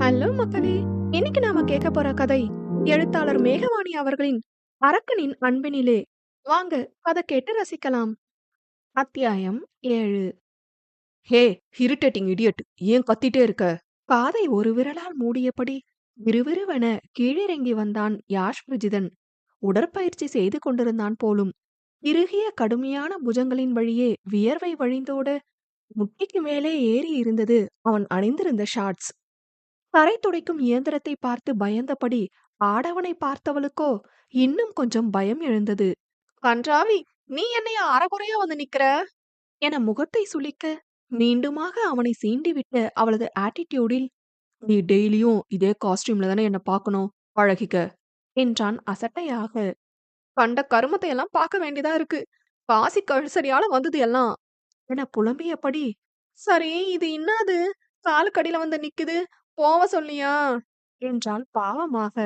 Hello மக்களே! இன்னைக்கு நாம கேட்க போற கதை, எழுத்தாளர் மேகவாணி அவர்களின் அரக்கனின் அன்பினிலே. வாங்க, கதை கேட்டு ரசிக்கலாம். அத்தியாயம் 7 ஹே இரிட்டேட்டிங் இடியட் ஏன் கத்திட்டே இருக்க காதை ஒரு விரலால் மூடியபடி விறுவிறுவென கீழிறங்கி வந்தான் யாஷ் பிரஜிதன். உடற்பயிற்சி செய்து கொண்டிருந்தான் போலும். இறுகிய கடுமையான புஜங்களின் வழியே வியர்வை வழிந்தோட, முட்டிக்கு மேலே ஏறி இருந்தது அவன் அணிந்திருந்த ஷார்ட்ஸ். கரை துடைக்கும் இயந்திரத்தை பார்த்து பயந்தபடி ஆடவனை பார்த்தவளுக்கோ இன்னும் கொஞ்சம் பயம் எழுந்தது. கன்றாவி, நீ என்னைய அறகுறையா வந்து நிக்கிற? என முகத்தை சுளிக்க, மீண்டுமாக அவனை சீண்டிவிட்ட அவளது ஆட்டிடியூடில், நீ டெய்லியும் இதே காஸ்டியூம்ல தானே என்ன பார்க்கணும் பழகிக்க என்றான் அசட்டையாக. கண்ட கருமத்தை எல்லாம் பார்க்க வேண்டியதா இருக்கு. காசி கழுசரியால வந்தது எல்லாம். என புலம்பியபடி, சரி இது என்னது காலுக்கடியில வந்து நிக்குது போவ சொல்லியா என்றாள் பாவமாக.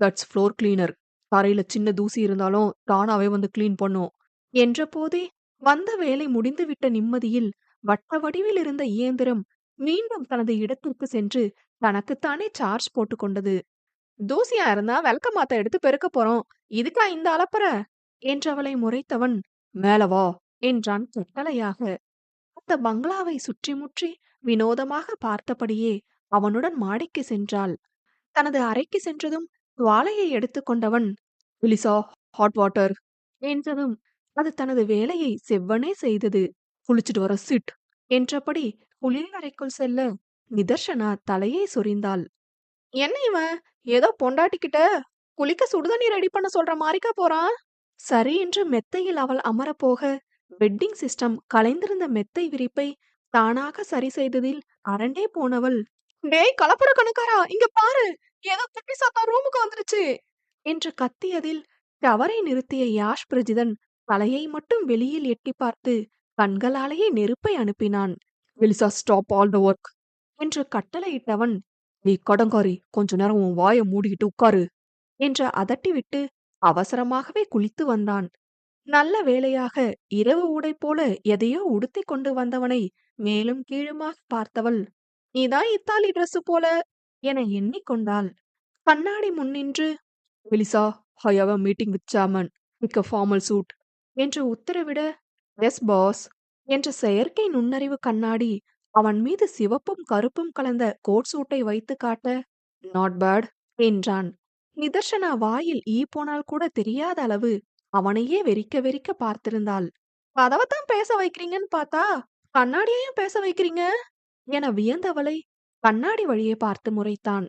தட்ஸ் ஃப்ளோர் கிளீனர் தரையில சின்ன தூசி இருந்தாலும் தானாவே வந்து கிளீன் பண்ணும் என்ற போதே வந்த வேலை முடிந்துவிட்ட நிம்மதியில் வட்ட வடிவில் இருந்த இயந்திரம் மீண்டும் தனது இடத்திற்கு சென்று தனக்குத்தானே சார்ஜ் போட்டுக்கொண்டது. தூசியா இருந்தா விளக்க மாத்த எடுத்து பெருக்க போறோம். இதுக்கா இந்த அலப்பற? என்றவளை முறைத்தவன் மேல வா என்றான் கட்டளையாக. அந்த பங்களாவை சுற்றி முற்றி வினோதமாக பார்த்தபடியே அவனுடன் மாடிக்கு சென்றாள். தனது அறைக்கு சென்றதும் துவாலையை எடுத்துக்கொண்டவன் விலிசா ஹாட் வாட்டர் என்றதும் அது தனது வேலையை செவ்வனே செய்தது. குளிச்சுட்டு வர சிட் என்றபடி குளிர் அறைக்குள் செல்ல நிதர்ஷனா தலையை சொரிந்தாள். என்ன இவன் ஏதோ பொண்டாட்டிக்கிட்ட குளிக்க சுடுதண்ணி ரெடி பண்ண சொல்ற மாதிரிக்கா போறான் சரி என்று மெத்தையில் அவள் அமரப்போக வெட்டிங் சிஸ்டம் கலைந்திருந்த மெத்தை விரிப்பை தானாக சரி செய்ததில் அரண்டே போனவள் டேய் கலப்பட கணக்காரா? இங்க பாரு. ஏதோ குட்டி சாத்தா ரூமுக்கு வந்துருச்சு. என்று கத்தியதில் டவரை நிறுத்திய யாஷ் பிரஜிதன் தலையை மட்டும் வெளியில் எட்டி பார்த்து கண்களாலேயே நெருப்பை அனுப்பினான். Elisa stop all the work என்று கட்டளையிட்டவன் நீ கடங்காரி கொஞ்ச நேரம் உன் வாயை மூடிக்கிட்டு உட்காரு என்று அதட்டிவிட்டு அவசரமாகவே குளித்து வந்தான். நல்ல வேளையாக இரவு உடை போல எதையோ உடுத்திக் கொண்டு வந்தவனை மேலும் கீழுமாக பார்த்தவள் நீதான் இத்தாலி Dress போல என எண்ணிக்கொண்டாள். கண்ணாடி முன்னின்று Elisa I have a meeting with chairman மிக்க ஃபார்மல் சூட் என்று உத்தரவிட எஸ் பாஸ் என்ற செயற்கை நுண்ணறிவு கண்ணாடி அவன் மீது சிவப்பும் கருப்பும் கலந்த கோட் சூட்டை வைத்து காட்ட நாட் பேட் என்றான். நிதர்ஷனா வாயில் ஈ போனால் கூட தெரியாத அளவு அவனையே வெறிக்க வெறிக்க பார்த்திருந்தாள். கதவத்தான் பேச வைக்கிறீங்கன்னு பார்த்தா கண்ணாடியையும் பேச வைக்கிறீங்க என வியந்தவளை கண்ணாடி வழியே பார்த்து முறைத்தான்.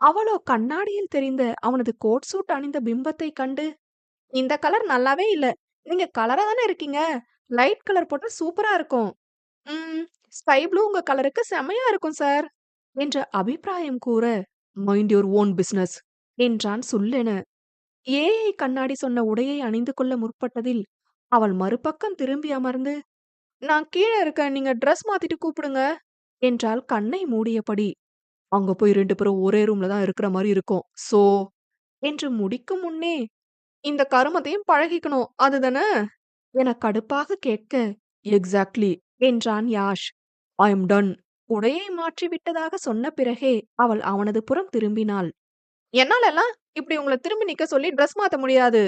அவளோ கண்ணாடியில் தெரிந்த அவனது கோட் சூட் அணிந்த பிம்பத்தை கண்டு இந்த கலர் நல்லாவே இல்ல. நீங்க கலரா தானே இருக்கீங்க. லைட் கலர் போட்டா சூப்பரா இருக்கும். ம் ஸ்கை ப்ளூ உங்க கலருக்கு செமையா இருக்கும் சார் என்ற அபிப்பிராயம் கூற மைண்ட் யுவர் ஓன் பிசினஸ் என்றான் சொல்லென ஏஐ கண்ணாடி சொன்ன உடையை அணிந்து கொள்ள முற்பட்டதில் அவள் மறுபக்கம் திரும்பி அமர்ந்து நான் கீழே இருக்கேன் நீங்க ட்ரெஸ் மாத்திட்டு கூப்பிடுங்க என்றாள் கண்ணை மூடியபடி. அங்க போய் ரெண்டு பேரும் ஒரே ரூம்ல தான் இருக்கிற மாதிரி இருக்கும். சோ? என்று முடிக்கும் முன்னே இந்த கருமத்தையும் பழகிக்கணும். அதுதானே என கடுப்பாக கேட்க எக்ஸாக்ட்லி என்றான் யாஷ். ஐ எம் டன் உடையை மாற்றி விட்டதாக சொன்ன பிறகே அவள் அவனது புறம் திரும்பினாள். என்னால எல்லாம் இப்படி உங்களை திரும்பி நிக்க சொல்லி ட்ரெஸ் மாத்த முடியாது?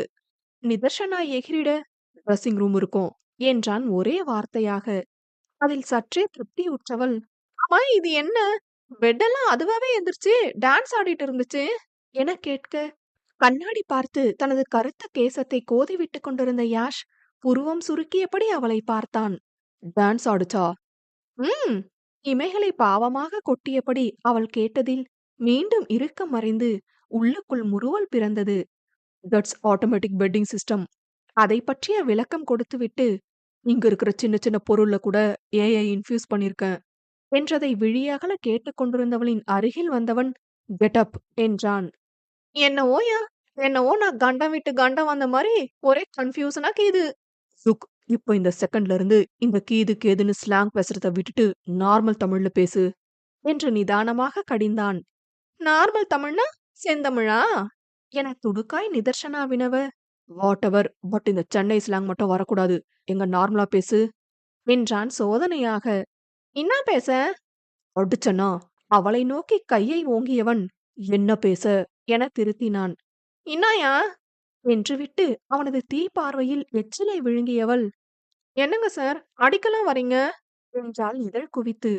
நிதர்ஷனா எகிரிட ட்ரெஸ்ஸிங் ரூம் இருக்கும் என்றான் ஒரே வார்த்தையாக. அதில் சற்றே திருப்தியுற்றவள் ஆமா இது என்ன? பெட்டெல்லாம் அதுவாவே எந்திரிச்சு டான்ஸ் ஆடிட்டு இருந்துச்சு. என கேட்க? கண்ணாடி பார்த்து தனது கருத்த கேசத்தை கோதிவிட்டு கொண்டிருந்த யாஷ் புருவம் சுருக்கியபடி அவளை பார்த்தான். டான்ஸ் ஆடுச்சா? ம். இமைகளை பாவமாக கொட்டியபடி அவள் கேட்டதில் மீண்டும் இறுக்கம் மறைந்து உள்ளுக்குள் முறுவல் பிறந்தது. That's automatic betting system. அதை பற்றிய விளக்கம் கொடுத்துவிட்டு இங்க இருக்கிற சின்ன சின்ன பொருள்ல கூட ஏஐ இன்ஃபியூஸ் பண்ணிருக்கேன் என்றதை விழியகல கேட்டுக்கொண்டிருந்தவளின் அருகில் வந்தவன் கெட் அப் என்றான். என்னவோயா என்னவோ நான் கண்டம் விட்டு கண்டம் வந்த மாதிரி ஒரே கன்ஃபியூசனா கேது. லுக் இப்போ இந்த செகண்ட்ல இருந்து இந்த கீது கேதுன்னு ஸ்லாங் பேசுறத விட்டுட்டு நார்மல் தமிழ்ல பேசு என்று நிதானமாக கடிந்தான். நார்மல் தமிழ்னா செந்தமிழா? என துடுக்காய் நிதர்ஷனா வினவ. வாட் எவர் பட் இந்த சென்னை ஸ்லாங் மட்டும் வரக்கூடாது. எங்க நார்மலா பேசு என்றான் சோதனையாக. என்ன பேச? அடிச்சனா? அவளை நோக்கி கையை ஓங்கியவன் என்ன பேச? என திருத்தினான். இன்னாயா? என்று விட்டு அவனது தீ பார்வையில் எச்சிலை விழுங்கியவள். என்னங்க சார் அடிக்கலாம் வரீங்க? என்றாள் இதழ் குவித்து.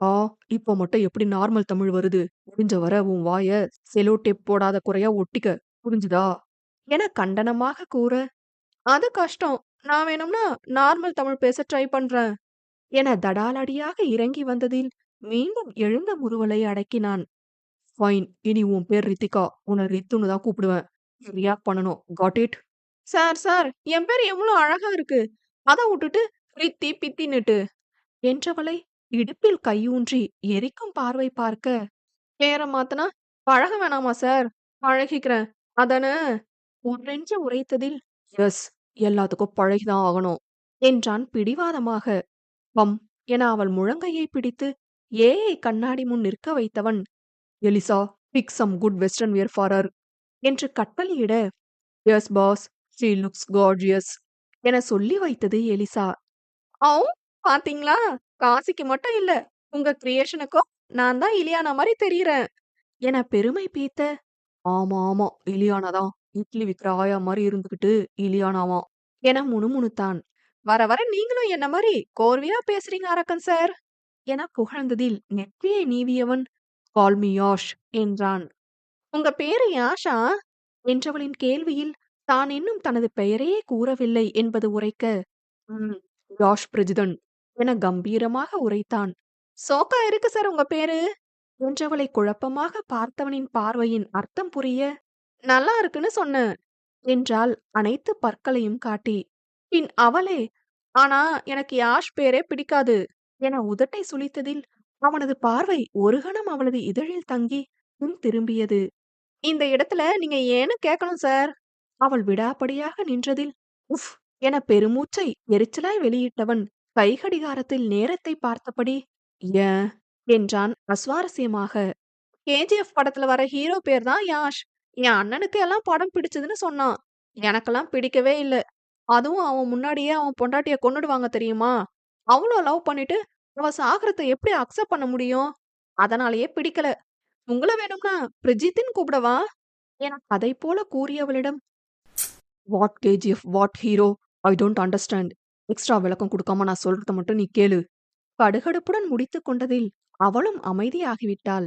ஆ இப்போ மட்டும் எப்படி நார்மல் தமிழ் வருது? முடிஞ்ச வர உன் வாய செலோ டேப் போடாத குறையா ஒட்டிக்க புரிஞ்சுதா? என கண்டனமாக கூற அது கஷ்டம். நான் வேணும்னா நார்மல் தமிழ் பேச ட்ரை பண்றேன். என தடாலடியாக இறங்கி வந்ததில் மீண்டும் எழுந்த முறுவலை அடக்கினான். ஃபைன் இனி உன் பேர் ரித்திகா. உன்னை ரித்துன்னு தான் கூப்பிடுவேன். ரியாக்ட் பண்ணணும். காட் இட் சார் சார் என் பேர் எவ்வளோ அழகா இருக்கு. அதை விட்டுட்டு ரித்தி பித்தின்னுட்டு. என்றவளை இடுப்பில் கையூன்றி எரிக்கும் பார்வை பார்க்க பேரை மாத்தனா பழக வேணாமா சார் பழகிக்கிறேன். அதானே? ஒன்றென்று உரைத்ததில் எஸ் எல்லாத்துக்கும் பழகிதான் ஆகணும் என்றான் பிடிவாதமாக. பம் என அவள் முழங்கையை பிடித்து ஏயை கண்ணாடி முன் நிற்க வைத்தவன் Elisa pick some good western wear for her என்று கட்டளையிட yes boss she looks gorgeous என சொல்லி வைத்தது எலிசா. ஓ பாத்தீங்களா? காசிக்கு மட்டும் இல்ல உங்க கிரியேஷனுக்கும் நான் தான் இலியானா மாதிரி தெரியறேன் என பெருமை பீத்த ஆமா ஆமா இலியானா தான் இட்லி விக்கிற ஆயா மாதிரி இருந்துகிட்டு இலியானாவாம் என முணுமுணுத்தான். வர வர நீங்களும் என்ன மாதிரி கோர்வையா பேசுறீங்க அரக்கன் சார்? என புகழ்ந்ததில் நெற்றியை நீவியவன் கால் மீ யாஷ் என்றான். உங்க பேரு யாஷா? என்றவளின் கேள்வியில் தான் இன்னும் தனது பெயரையே கூறவில்லை என்பது உரைக்க உம் யாஷ் பிரஜிதன் என கம்பீரமாக உரைத்தான். சோக்கா இருக்கு சார் உங்க பேரு? என்றவளை குழப்பமாக பார்த்தவனின் பார்வையின் அர்த்தம் புரிய நல்லா இருக்குன்னு சொன்ன என்றால் அனைத்து பற்களையும் காட்டி. பின் அவளே ஆனா எனக்கு யாஷ் பேரே பிடிக்காது என உதட்டை சுளித்ததில் அவனது பார்வை ஒரு கணம் அவளது இதழில் தங்கி பின் திரும்பியது. இந்த இடத்துல நீங்க ஏன்னு கேட்கணும் சார்? அவள் விடாப்படியாக நின்றதில் உஃப் என பெருமூச்சை எரிச்சலாய் வெளியிட்டவன் கைகடிகாரத்தில் நேரத்தை பார்த்தபடி ஏன் என்றான் அஸ்வாரஸ்யமாக. கேஜிஎஃப் படத்துல வர ஹீரோ பேர் தான் யாஷ். என் அண்ணனுக்கு எல்லாம் படம் பிடிச்சதுன்னு சொன்னான். எனக்கெல்லாம் பிடிக்கவே இல்ல. அதுவும் அவன் முன்னாடியே அவன் பொண்டாட்டிய கொன்னுடுவாங்க தெரியுமா? அவ்வளோ லவ் பண்ணிட்டு அவ சாகரத்தை எப்படி அக்செப்ட் பண்ண முடியும்? அதனாலயே பிடிக்கல. உங்களை வேணும்னா பிரஜித்தின் கூப்பிடவா? என அதை போல கூறியவளிடம் what KGF what hero I don't understand extra விளக்கம் கொடுக்காம நான் சொல்றத மட்டும் நீ கேளு. கடுகடுப்புடன் முடித்து கொண்டதில் அவளும் அமைதியாகிவிட்டாள்.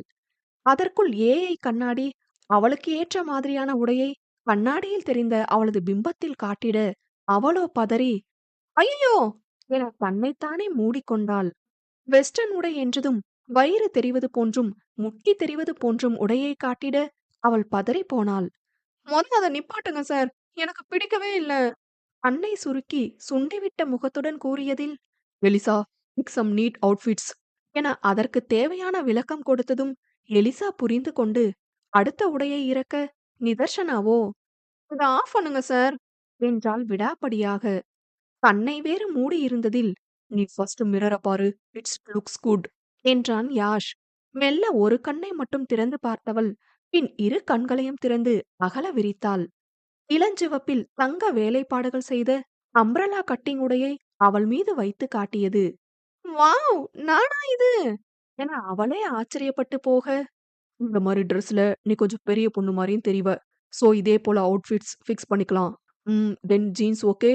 அதற்குள் ஏஐ கண்ணாடி அவளுக்கு ஏற்ற மாதிரியான உடையை கண்ணாடியில் தெரிந்த அவளது பிம்பத்தில் காட்டிட அவளோ பதறி ஐயோ என தன்னைத்தானே மூடிக்கொண்டாள். வெஸ்டர்ன் உடை என்றதும் வயிறு தெரிவது போன்றும் முட்டி தெரிவது போன்றும் உடையை காட்டிட அவள் பதறி போனாள். முதல்ல அதை நிப்பாட்டுங்க சார். எனக்கு பிடிக்கவே இல்ல. அன்னை சுருக்கி சுண்டிவிட்ட முகத்துடன் கூறியதில் Elisa pick some neat outfits என அதற்கு தேவையான விளக்கம் கொடுத்ததும் எலிசா புரிந்து கொண்டு அடுத்த உடையை இறக்க நிதர்ஷனாவோ? இதை ஆஃப் பண்ணுங்க சார். என்றாள் விடாப்படியாக. கண்ணை வேறு மூடி இருந்ததில் நீ ஃபர்ஸ்ட் மிரர பாரு இட்ஸ் லுக்ஸ் குட் என்றான் யாஷ். மெல்ல ஒரு கண்ணை மட்டும் திறந்து பார்த்தவள் பின் இரு கண்களையும் திறந்து அகல விரித்தாள். இளஞ்சிவப்பில் தங்க வேலைப்பாடுகள் செய்த அம்ரலா கட்டிங் உடையை அவள் மீது வைத்து காட்டியது. வாவ்! நானா இது? என அவளே ஆச்சரியப்பட்டு போக இந்த மாதிரி ட்ரெஸ்ல நீ கொஞ்சம் பெரிய பொண்ணு மாதிரியும் தெரிவ. சோ இதே போல அவுட்ஃபிட்ஸ் ஃபிக்ஸ் பண்ணிக்கலாம். ம் தென் ஜீன்ஸ் ஓகே.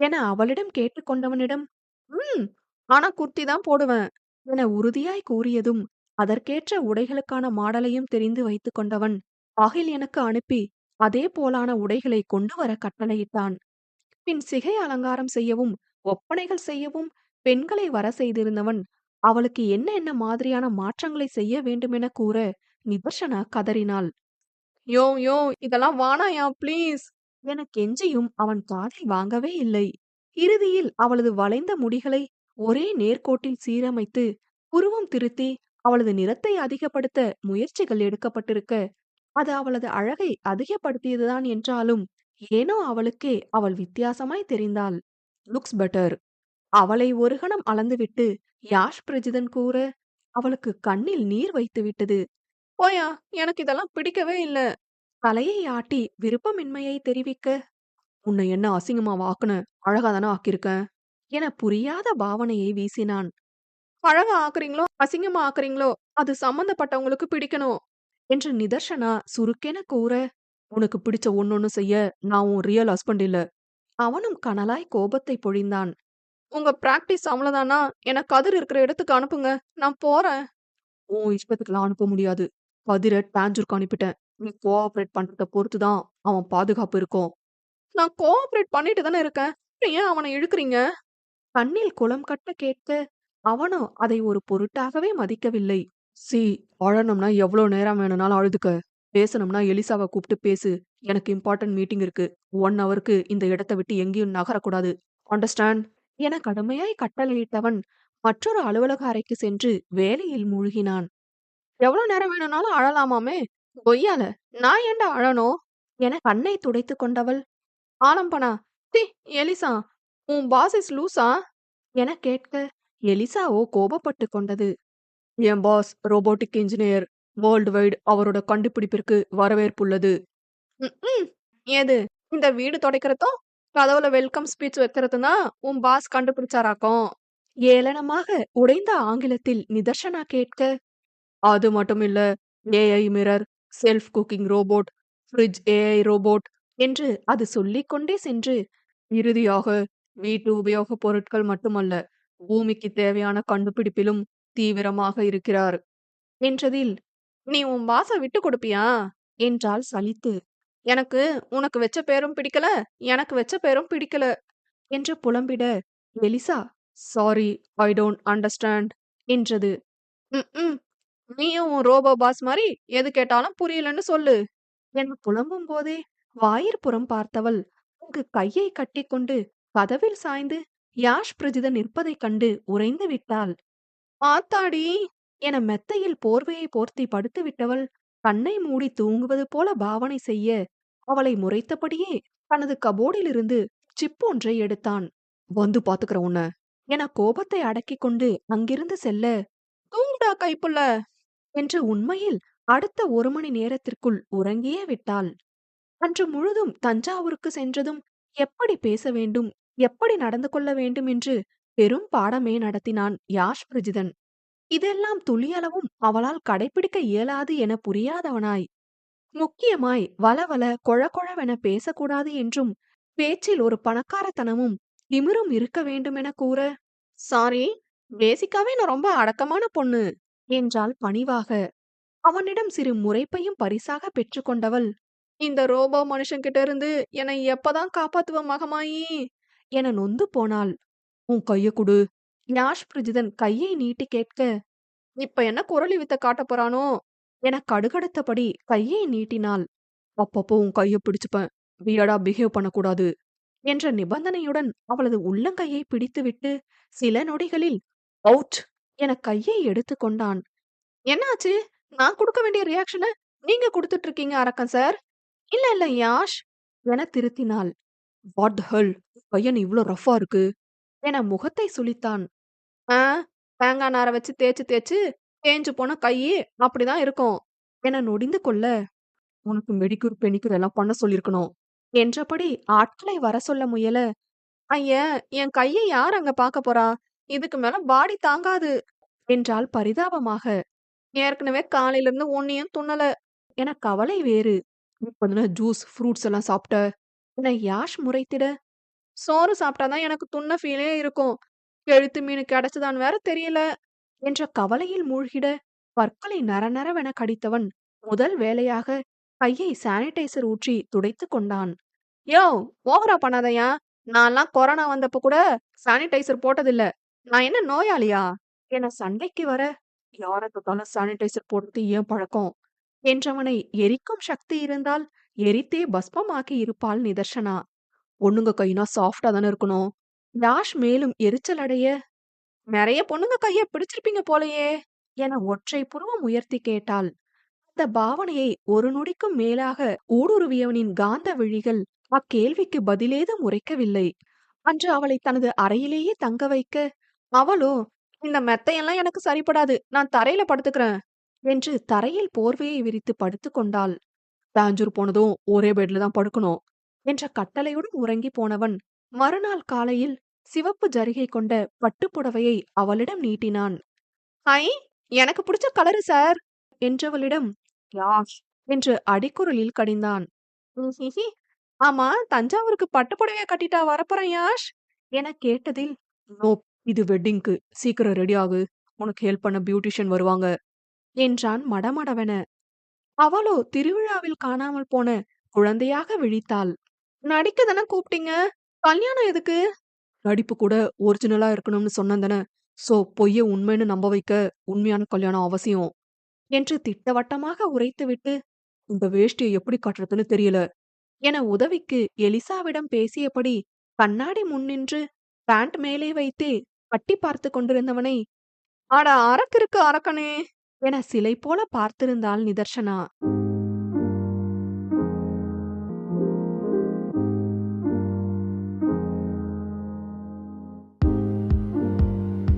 என அவளிடம் கேட்டுக்கொண்டவனிடம் ம் ஆனா குர்த்தி தான் போடுவேன் என உறுதியாய் கூறியதும் அதற்கேற்ற உடைகளுக்கான மாடலையும் தெரிந்து வைத்துக் கொண்டவன் அகில் எனக்கு அனுப்பி அதே போலான உடைகளை கொண்டு வர கட்டளையிட்டான். பின் சிகை அலங்காரம் செய்யவும் ஒப்பனைகள் செய்யவும் பெண்களை வர செய்திருந்தவன் அவளுக்கு என்ன என்ன மாதிரியான மாற்றங்களை செய்ய வேண்டுமென கூற நிதர்ஷனா கதறினாள். யோ யோ இதெல்லாம் வானாயா ப்ளீஸ்? என கெஞ்சியும் அவன் காதில் வாங்கவே இல்லை. இறுதியில் அவளது வளைந்த முடிகளை ஒரே நேர்கோட்டில் சீரமைத்து புருவம் திருத்தி அவளது நிறத்தை அதிகப்படுத்த முயற்சிகள் எடுக்கப்பட்டிருக்க அது அவளது அழகை அதிகப்படுத்தியதுதான் என்றாலும் ஏனோ அவளுக்கே அவள் வித்தியாசமாய் தெரிந்தாள். Looks better. அவளை ஒரு கணம் அளந்துவிட்டு யாஷ் பிரஜிதன் கூற அவளுக்கு கண்ணில் நீர் வைத்து விட்டது போயா எனக்கு இதெல்லாம் பிடிக்கவே இல்ல. தலையை ஆட்டி விருப்பமின்மையை தெரிவிக்க உன்னை என்ன அசிங்கமா வாக்குன அழகா தான ஆக்கியிருக்கேன் என புரியாத பாவனையை வீசினான். அழகா ஆக்குறீங்களோ அசிங்கமா ஆக்குறீங்களோ அது சம்பந்தப்பட்டவங்களுக்கு பிடிக்கணும் என்று நிதர்ஷனா சுருக்கென கூற உனக்கு பிடிச்ச ஒன்னொன்னு செய்ய நான் உன் ரியல் ஹஸ்பண்ட் இல்ல அவனும் கனலாய் கோபத்தை பொழிந்தான். உங்க பிராக்டிஸ் அவ்வளவுதானா? எனக்கு கதிர் இருக்கிற இடத்துக்கு அனுப்புங்க நான் போறேன். உன் இஷ்டத்துக்குலாம் அனுப்ப முடியாது. கதிர டான்ஜூருக்கு அனுப்பிட்டேன். நீ கோஆபரேட் பண்றத பொறுத்து தான் அவன் பாதுகாப்பு இருக்கும். நான் கோஆப்ரேட் பண்ணிட்டு தானே இருக்கேன். அப்புறம் ஏன் அவனை இழுக்கிறீங்க? கண்ணில் குளம் கட்ட கேட்க அவனோ அதை ஒரு பொருட்டாகவே மதிக்கவில்லை. சி அழணும்னா எவ்வளவு நேரம் வேணும்னாலும் அழுதுக்க. பேசணும்னா எலிசாவை கூப்பிட்டு பேசு. எனக்கு இம்பார்ட்டன்ட் மீட்டிங் இருக்கு. ஒன் ஹவருக்கு இந்த இடத்தை விட்டு எங்கேயும் நகரக்கூடாது. அண்டர்ஸ்டாண்ட் என கடுமையாய் கட்டளையிட்டவன் மற்றொரு அலுவலக அறைக்கு சென்று வேலையில் மூழ்கினான். எவ்வளவு நேரம் வேணும்னாலும் அழலாமாமே? பொய்யால நான் ஏன்டா அழணும்? என கண்ணை துடைத்துக் கொண்டவள். ஆலம்பனா தி எலிசா உன் பாஸ் இஸ் லூசா? என கேட்க எலிசாவோ கோபப்பட்டு கொண்டது. என் boss robotic engineer world wide அவரோட கண்டுபிடிப்பிற்கு வரவேற்புள்ளது ஏது இந்த வீடு துடைக்கிறதும் கதவுல வெல்கம் ஸ்பீச் வைக்கிறதுனா தான் உன் பாஸ் கண்டுபிடிச்சாராக்கும்? ஏளனமாக உடைந்த ஆங்கிலத்தில் நிதர்ஷனா கேட்க அது மட்டும் இல்ல AI mirror self cooking robot fridge AI robot என்று அது சொல்லிக்கொண்டே சென்று இறுதியாக வீட்டு உபயோகப் பொருட்கள் மட்டுமல்ல பூமிக்கு தேவையான கண்டுபிடிப்பிலும் தீவிரமாக இருக்கிறார். என்றதில் நீ உன் வாச விட்டு கொடுப்பியா? என்றாள் சலித்து. எனக்கு உனக்கு வச்ச பேரும் பிடிக்கல எனக்கு வச்ச பேரும் பிடிக்கல என்று புலம்பிட Elisa sorry I don't understand என்றது. ம்ம். நீயும் உன் ரோபோ பாஸ் மாதிரி எது கேட்டாலும் புரியலன்னு சொல்லு. என் புலம்பும் போதே வாயிற்புறம் பார்த்தவள் அங்கு கையை கட்டிக்கொண்டு கதவில் சாய்ந்து யாஷ் பிரஜித நிற்பதைக் கண்டு உறைந்து விட்டாள். ஆத்தாடி! என மெத்தையில் போர்வையை போர்த்தி படுத்து விட்டவள் கண்ணை மூடி தூங்குவது போல பாவனை செய்ய அவளை முறைத்தபடியே தனது கபோர்டிலிருந்து சிப் ஒன்றை எடுத்தான். வந்து பாத்துக்கிற உன்ன! என கோபத்தை அடக்கிக் கொண்டு அங்கிருந்து செல்ல தூங்குடா கைப்புள்ள! என்று உண்மையில் அடுத்த ஒரு மணி நேரத்திற்குள் உறங்கியே விட்டாள். அன்று முழுதும் தஞ்சாவூருக்கு சென்றதும் எப்படி பேச வேண்டும் எப்படி நடந்து கொள்ள வேண்டும் என்று பெரும் பாடமே நடத்தினான் யாஷ் பிரஜிதன் இதெல்லாம் துளியளவும் அவளால் கடைபிடிக்க இயலாது என புரியாதவனாய். முக்கியமாய் வளவல கொழகொழவென பேசக்கூடாது என்றும் பேச்சில் ஒரு பணக்காரத்தனமும் திமிரும் இருக்க வேண்டுமென கூற சாரி பேசிக்காவே நான் ரொம்ப அடக்கமான பொண்ணு. என்றாள் பணிவாக. அவனிடம் சிறு முறைப்பையும் பரிசாக பெற்றுக்கொண்டவள் இந்த ரோபோ மனுஷன்கிட்ட இருந்து என்னை எப்பதான் காப்பாத்துவ மகமாயி? என நொந்து போனாள். உன் கைய குடு. யாஷ் பிரஜிதன் கையை நீட்டி கேட்க இப்ப என்ன குரலி வித்த காட்ட போறானோ? என கடுகடுத்தபடி கையை நீட்டினாள். அப்பப்போ உன் கைய பிடிச்சுப்பேன் வியடா பிஹேவ் பண்ணக்கூடாது என்ற நிபந்தனையுடன் அவளது உள்ளங்கையை பிடித்துவிட்டு சில நொடிகளில் அவுட்! என கையை எடுத்து கொண்டான். என்னாச்சு? நான் கொடுக்க வேண்டிய ரியாக்ஷனை நீங்க கொடுத்துட்டு இருக்கீங்க அரக்கன் சார் இல்ல இல்ல யாஷ். என திருத்தினாள். வாட் ஹெல் பையன் இவ்ளோ ரஃபா இருக்கு. என முகத்தை சுளித்தான். ஆ தேங்காய் நாரை வச்சு தேய்ச்சு தேய்ச்சு தேஞ்சு போன கை அப்படிதான் இருக்கும். என நொடிந்து கொள்ள உனக்கு மெடிக்கூர் பெனிக்கூர் எல்லாம் பண்ண சொல்லிருக்கணும். என்றபடி ஆட்களை வர சொல்ல முயல ஐய என் கையை யார் அங்க பார்க்க போறா? இதுக்கு மேல பாடி தாங்காது என்றால் பரிதாபமாக. ஏற்கனவே காலையில இருந்து ஒன்னையும் துண்ணல. என கவலை வேறு. இப்பதானே ஜூஸ் ஃப்ரூட்ஸ் எல்லாம் சாப்பிட்ட? என யாஷ் முறைத்திட? சோறு சாப்பிட்டாதான் எனக்கு துண்ண ஃபீலே இருக்கும். எழுத்து மீன் கிடைச்சதான்னு வேற தெரியல என்ற கவலையில் மூழ்கிட பற்களை நரநரவென கடித்தவன் முதல் வேலையாக கையை சானிடைசர் ஊற்றி துடைத்து கொண்டான். யோ ஓவரா பண்ணாதயா? நான்லாம் கொரோனா வந்தப்ப கூட சானிடைசர் போட்டதில்ல. நான் என்ன நோயாளியா? என சண்டைக்கு வர? யார தொட்டாலும் சானிடைசர் போடுறது ஏன் பழக்கம். என்றவனை எரிக்கும் சக்தி இருந்தால் எரித்தே பஸ்பமாக்கி இருப்பாள் நிதர்ஷனா. பொண்ணுங்க கைனா சாஃப்டா தானே இருக்கணும். யாஷ் மேலும் எரிச்சல் அடைய நிறைய பொண்ணுங்க கைய பிடிச்சிருப்பீங்க போலயே என ஒற்றை புருவம் உயர்த்தி கேட்டாள். அந்த பாவனையை ஒரு நொடிக்கும் மேலாக ஊடுருவியவனின் காந்த விழிகள் அக்கேள்விக்கு பதிலேதும் உரைக்கவில்லை. அன்று அவளை தனது அறையிலேயே தங்க வைக்க அவளோ இந்த மெத்தையெல்லாம் எனக்கு சரிப்படாது. நான் தரையில படுத்துக்கிறேன். என்று தரையில் போர்வையை விரித்து படுத்துக் கொண்டாள். தாஞ்சூர் போனதும் ஒரே பெட்ல தான் படுக்கணும். என்ற கட்டளையுடன் உறங்கி போனவன் மறுநாள் காலையில் சிவப்பு ஜரிகை கொண்ட பட்டுப்புடவையை அவளிடம் நீட்டினான். ஐ எனக்கு பிடிச்ச கலரு சார். என்றவளிடம் யாஷ் என்று அடிக்குரலில் கடிந்தான். ஹிஹி. ஆமா தஞ்சாவூருக்கு பட்டுப்புடவையை கட்டிட்டா வரப்போறேன் யாஷ் என கேட்டதில் நோப் இது வெட்டிங்க்கு சீக்கிரம் ரெடி ஆகு. உனக்கு ஹெல்ப் பண்ண பியூட்டிஷியன் வருவாங்க என்றான் மடமடவென. அவளோ திருவிழாவில் காணாமல் போன குழந்தையாக விழித்தாள். நடிக்க தானே கூப்பிட்டீங்க? கல்யாணம் எதுக்கு? நடிப்பு கூட ஒரிஜினலா இருக்கணும்னு சொன்னந்தன சோ பொய்ய உண்மைன்னு நம்ப வைக்க உண்மையான கல்யாணம் அவசியம் என்று திட்டவட்டமாக உரைத்துவிட்டு இந்த வேஷ்டியை எப்படி கட்டுறதுன்னு தெரியல என உதவிக்கு எலிசாவிடம் பேசியபடி கண்ணாடி முன்னின்று பேண்ட் மேலே வைத்தே பட்டி பார்த்து கொண்டிருந்தவனை ஆடா அரக்கிருக்கு அரக்கனே என சிலை போல பார்த்திருந்தாள் நிதர்ஷனா.